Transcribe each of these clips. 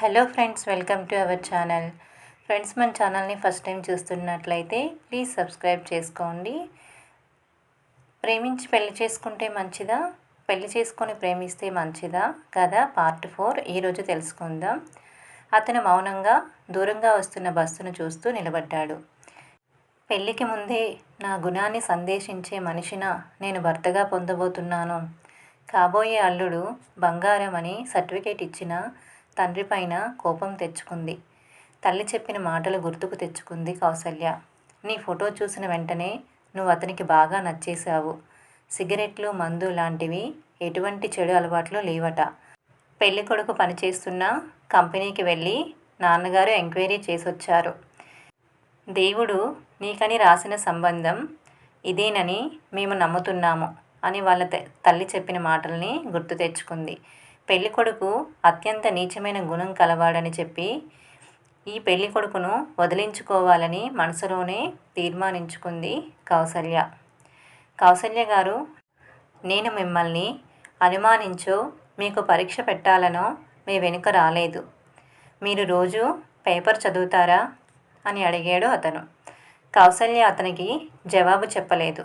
Hello friends welcome to our channel friends మన ఛానల్ని first time చూస్తున్నట్లయితే ప్లీజ్ సబ్స్క్రైబ్ చేసుకోండి. ప్రేమించి పెళ్ళి చేసుకుంటే మంచిదా? పెళ్ళి చేసుకొని ప్రేమిస్తే మంచిదా? కదా? పార్ట్ ఫోర్ ఈరోజు తెలుసుకుందాం. అతను మౌనంగా దూరంగా వస్తున్న బస్సును చూస్తూ నిలబడ్డాడు. పెళ్ళికి ముందే నా గుణాన్ని సందేశించే మనిషిన నేను భర్తగా పొందబోతున్నాను. కాబోయే అల్లుడు బంగారం అని సర్టిఫికేట్ ఇచ్చిన తండ్రి పైన కోపం తెచ్చుకుంది. తల్లి చెప్పిన మాటలు గుర్తుకు తెచ్చుకుంది కౌసల్య. నీ ఫోటో చూసిన వెంటనే నువ్వు అతనికి బాగా నచ్చేశావు. సిగరెట్లు మందు లాంటివి ఎటువంటి చెడు అలవాట్లు లేవట. పెళ్ళి కొడుకు పనిచేస్తున్న కంపెనీకి వెళ్ళి నాన్నగారు ఎంక్వైరీ చేసొచ్చారు. దేవుడు నీకని రాసిన సంబంధం ఇదేనని మేము నమ్ముతున్నాము అని వాళ్ళ త- తల్లి చెప్పిన మాటల్ని గుర్తు తెచ్చుకుంది. పెళ్ళి కొడుకు అత్యంత నీచమైన గుణం కలవాడని చెప్పి ఈ పెళ్ళి కొడుకును వదిలించుకోవాలని మనసులోనే తీర్మానించుకుంది కౌసల్య. కౌసల్య గారు నేను మిమ్మల్ని అనుమానించో మీకు పరీక్ష పెట్టాలనో మీ వెనుక రాలేదు. మీరు రోజు పేపర్ చదువుతారా? అని అడిగాడు అతను. కౌసల్య అతనికి జవాబు చెప్పలేదు.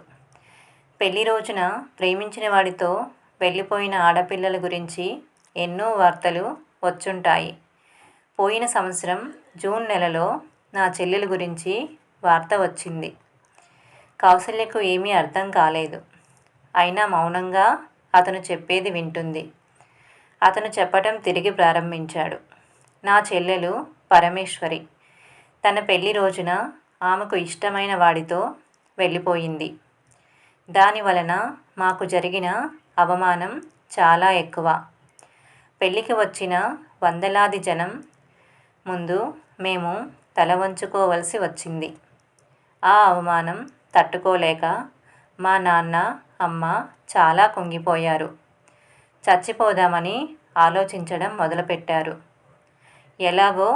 పెళ్ళి రోజున ప్రేమించిన వాడితో వెళ్ళిపోయిన ఆడపిల్లల గురించి ఎన్నో వార్తలు వచ్చుంటాయి. పోయిన సంవత్సరం జూన్ నెలలో నా చెల్లెల గురించి వార్త వచ్చింది. కౌసల్యకు ఏమీ అర్థం కాలేదు. అయినా మౌనంగా అతను చెప్పేది వింటుంది. అతను చెప్పటం తిరిగి ప్రారంభించాడు. నా చెల్లెలు పరమేశ్వరి. తన పెళ్ళి రోజున ఆమెకు ఇష్టమైన వాడితో వెళ్ళిపోయింది. దాని వలన మాకు జరిగిన అవమానం చాలా ఎక్కువ. పెళ్ళికి వచ్చిన వందలాది జనం ముందు మేము తల వంచుకోవలసి వచ్చింది. ఆ అవమానం తట్టుకోలేక మా నాన్న అమ్మ చాలా కుంగిపోయారు. చచ్చిపోదామని ఆలోచించడం మొదలుపెట్టారు. ఎలాగో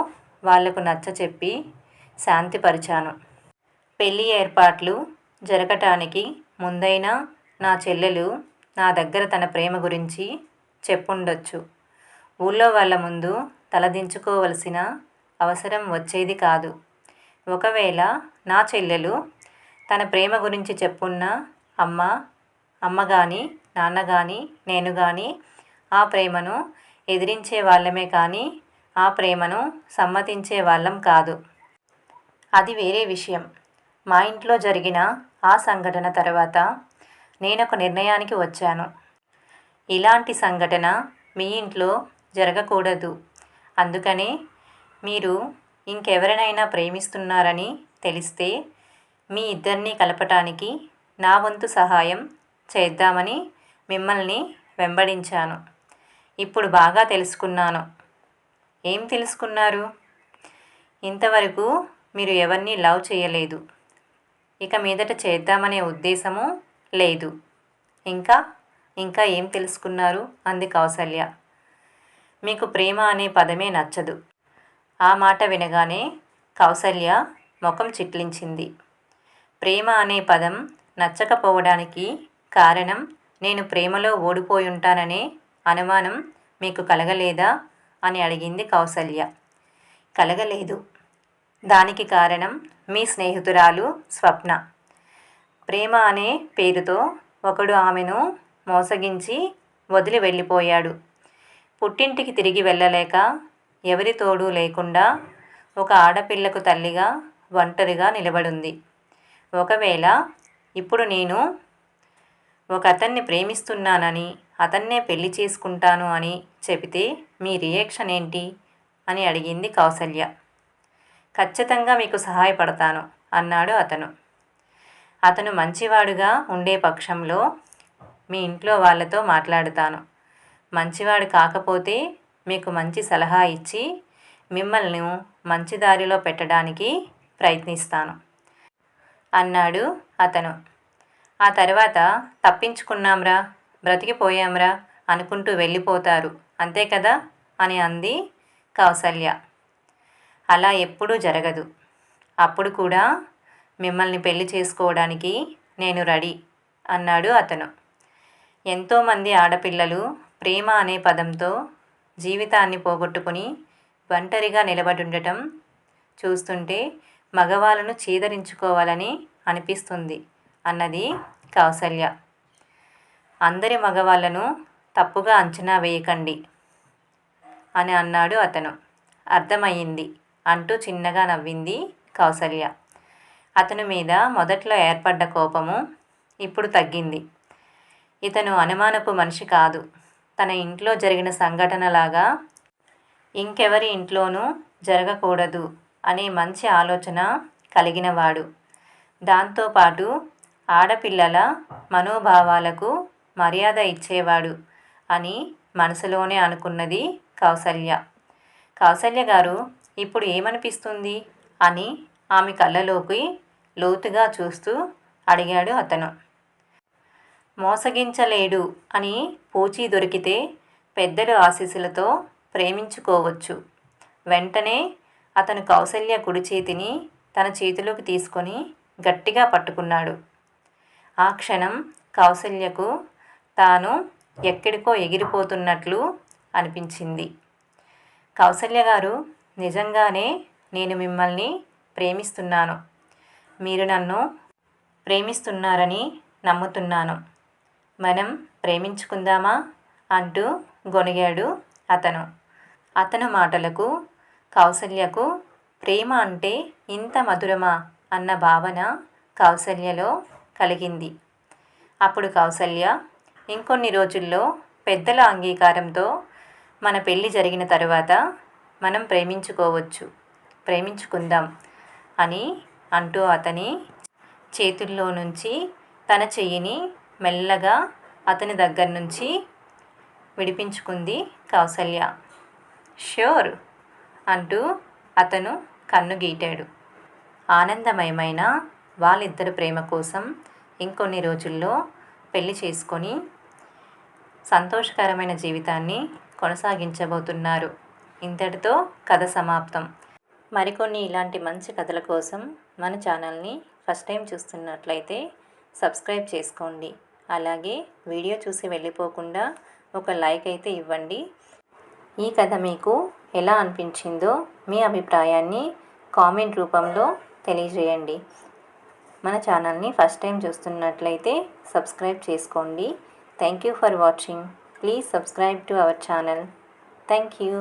వాళ్ళకు నచ్చచెప్పి శాంతిపరిచాను. పెళ్ళి ఏర్పాట్లు జరగటానికి ముందైనా నా చెల్లెలు నా దగ్గర తన ప్రేమ గురించి చెప్పుండొచ్చు. ఊళ్ళో వాళ్ళ ముందు తలదించుకోవలసిన అవసరం వచ్చేది కాదు. ఒకవేళ నా చెల్లెలు తన ప్రేమ గురించి చెప్పున్న అమ్మ అమ్మ కానీ నాన్న కానీ నేను కానీ ఆ ప్రేమను ఎదిరించే వాళ్ళమే కానీ ఆ ప్రేమను సమ్మతించే వాళ్ళం కాదు. అది వేరే విషయం. మా ఇంట్లో జరిగిన ఆ సంఘటన తర్వాత నేను ఒక నిర్ణయానికి వచ్చాను. ఇలాంటి సంఘటన మీ ఇంట్లో జరగకూడదు. అందుకనే మీరు ఇంకెవరినైనా ప్రేమిస్తున్నారని తెలిస్తే మీ ఇద్దరిని కలపటానికి నా వంతు సహాయం చేద్దామని మిమ్మల్ని వెంబడించాను. ఇప్పుడు బాగా తెలుసుకున్నాను. ఏం తెలుసుకున్నారు? ఇంతవరకు మీరు ఎవరిని లవ్ చేయలేదు. ఇక మీదట చేద్దామనే ఉద్దేశము లేదు. ఇంకా ఇంకా ఏం తెలుసుకున్నారు? అంది కౌసల్య. మీకు ప్రేమ అనే పదమే నచ్చదు. ఆ మాట వినగానే కౌసల్య ముఖం చిట్లించింది. ప్రేమ అనే పదం నచ్చకపోవడానికి కారణం నేను ప్రేమలో ఓడిపోయుంటాననే అనుమానం మీకు కలగలేదా? అని అడిగింది కౌసల్య. కలగలేదు. దానికి కారణం మీ స్నేహితురాలు స్వప్న. ప్రేమ అనే పేరుతో ఒకడు ఆమెను మోసగించి వదిలి వెళ్ళిపోయాడు. పుట్టింటికి తిరిగి వెళ్ళలేక ఎవరి తోడు లేకుండా ఒక ఆడపిల్లకు తల్లిగా ఒంటరిగా నిలబడింది. ఒకవేళ ఇప్పుడు నేను ఒక అతన్ని ప్రేమిస్తున్నానని అతన్నే పెళ్ళి చేసుకుంటాను అని చెబితే మీ రియాక్షన్ ఏంటి? అని అడిగింది కౌసల్య. ఖచ్చితంగా మీకు సహాయపడతాను అన్నాడు అతను. అతను మంచివాడుగా ఉండే పక్షంలో మీ ఇంట్లో వాళ్ళతో మాట్లాడతాను. మంచివాడు కాకపోతే మీకు మంచి సలహా ఇచ్చి మిమ్మల్ని మంచి దారిలో పెట్టడానికి ప్రయత్నిస్తాను. అన్నాడు అతను. ఆ తర్వాత తప్పించుకున్నాంరా బ్రతికిపోయాంరా అనుకుంటూ వెళ్ళిపోతారు అంతే కదా అని అంది కౌసల్య. అలా ఎప్పుడూ జరగదు. అప్పుడు కూడా మిమ్మల్ని పెళ్ళి చేసుకోవడానికి నేను రెడీ అన్నాడు అతను. ఎంతోమంది ఆడపిల్లలు ప్రేమ అనే పదంతో జీవితాన్ని పోగొట్టుకుని ఒంటరిగా నిలబడుండటం చూస్తుంటే మగవాళ్ళను చీదరించుకోవాలని అనిపిస్తుంది అన్నది కౌసల్య. అందరి మగవాళ్ళను తప్పుగా అంచనా వేయకండి అని అన్నాడు అతను. అర్థమయ్యింది అంటూ చిన్నగా నవ్వింది కౌసల్య. అతని మీద మొదట్లో ఏర్పడ్డ కోపము ఇప్పుడు తగ్గింది. ఇతను అనుమానపు మనిషి కాదు. తన ఇంట్లో జరిగిన సంఘటనలాగా ఇంకెవరి ఇంట్లోనూ జరగకూడదు అనే మంచి ఆలోచన కలిగినవాడు. దాంతోపాటు ఆడపిల్లల మనోభావాలకు మర్యాద ఇచ్చేవాడు అని మనసులోనే అనుకున్నది కౌసల్య. కౌసల్య గారు ఇప్పుడు ఏమనిపిస్తుంది? అని ఆమె కళ్ళలోకి లోతుగా చూస్తూ అడిగాడు అతను. మోసగించలేడు అని పూచీ దొరికితే పెద్దల ఆశీస్సులతో ప్రేమించుకోవచ్చు. వెంటనే అతను కౌసల్య కుడి చేతిని తన చేతిలోకి తీసుకొని గట్టిగా పట్టుకున్నాడు. ఆ క్షణం కౌసల్యకు తాను ఎక్కడికో ఎగిరిపోతున్నట్లు అనిపించింది. కౌసల్య గారు నిజంగానే నేను మిమ్మల్ని ప్రేమిస్తున్నాను. మీరు నన్ను ప్రేమిస్తున్నారని నమ్ముతున్నాను. మనం ప్రేమించుకుందామా? అంటూ గొనిగాడు అతను. అతను మాటలకు కౌసల్యకు ప్రేమ అంటే ఇంత మధురమా? అన్న భావన కౌసల్యలో కలిగింది. అప్పుడు కౌసల్య ఇంకొన్ని రోజుల్లో పెద్దల అంగీకారంతో మన పెళ్ళి జరిగిన తరువాత మనం ప్రేమించుకోవచ్చు. ప్రేమించుకుందాం అని అంటూ అతని చేతుల్లో నుంచి తన చెయ్యిని మెల్లగా అతని దగ్గర నుంచి విడిపించుకుంది కౌసల్య. ష్యూర్ అంటూ అతను కన్ను గీటాడు. ఆనందమయమైన వాళ్ళిద్దరి ప్రేమ కోసం ఇంకొన్ని రోజుల్లో పెళ్ళి చేసుకొని సంతోషకరమైన జీవితాన్ని కొనసాగించబోతున్నారు. ఇంతటితో కథ సమాప్తం. మరికొన్ని ఇలాంటి మంచి కథల కోసం మన ఛానల్ని ఫస్ట్ టైం చూస్తున్నట్లయితే సబ్స్క్రైబ్ చేసుకోండి. అలాగే వీడియో చూసి వెళ్ళిపోకుండా ఒక లైక్ అయితే ఇవ్వండి. ఈ కథ మీకు ఎలా అనిపించిందో మీ అభిప్రాయాన్ని కామెంట్ రూపంలో తెలియజేయండి. మన ఛానల్ని ఫస్ట్ టైం చూస్తున్నట్లయితే సబ్స్క్రైబ్ చేసుకోండి. Thank you for watching please subscribe to our channel thank you